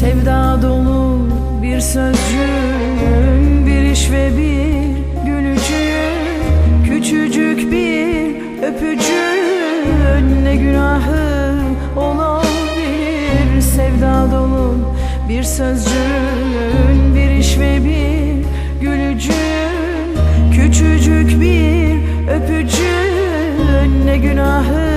Sevda dolu bir sözcüğün Bir iş ve bir gülücüğün Küçücük bir öpücüğün Ne günahı olabilir? Sevda dolu bir sözcüğün Bir iş ve bir gülücüğün Küçücük bir öpücüğün Ne günahı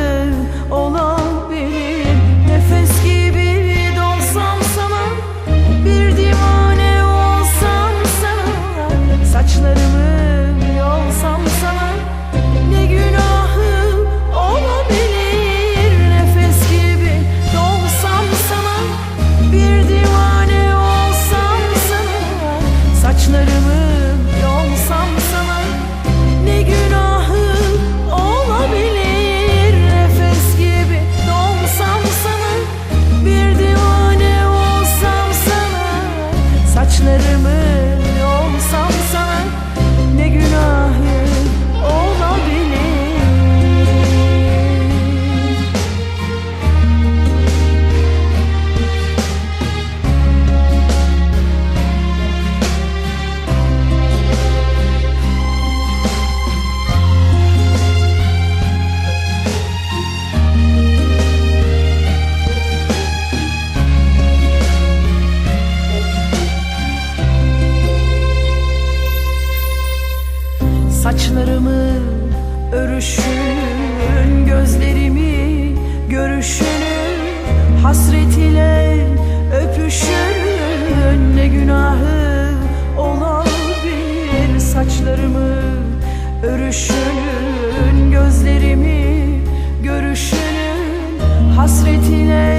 Saçlarımı örüşün Gözlerimi görüşünün Hasret ile öpüşün. Ne günahı olabilir Saçlarımı örüşün Gözlerimi görüşünün Hasret ile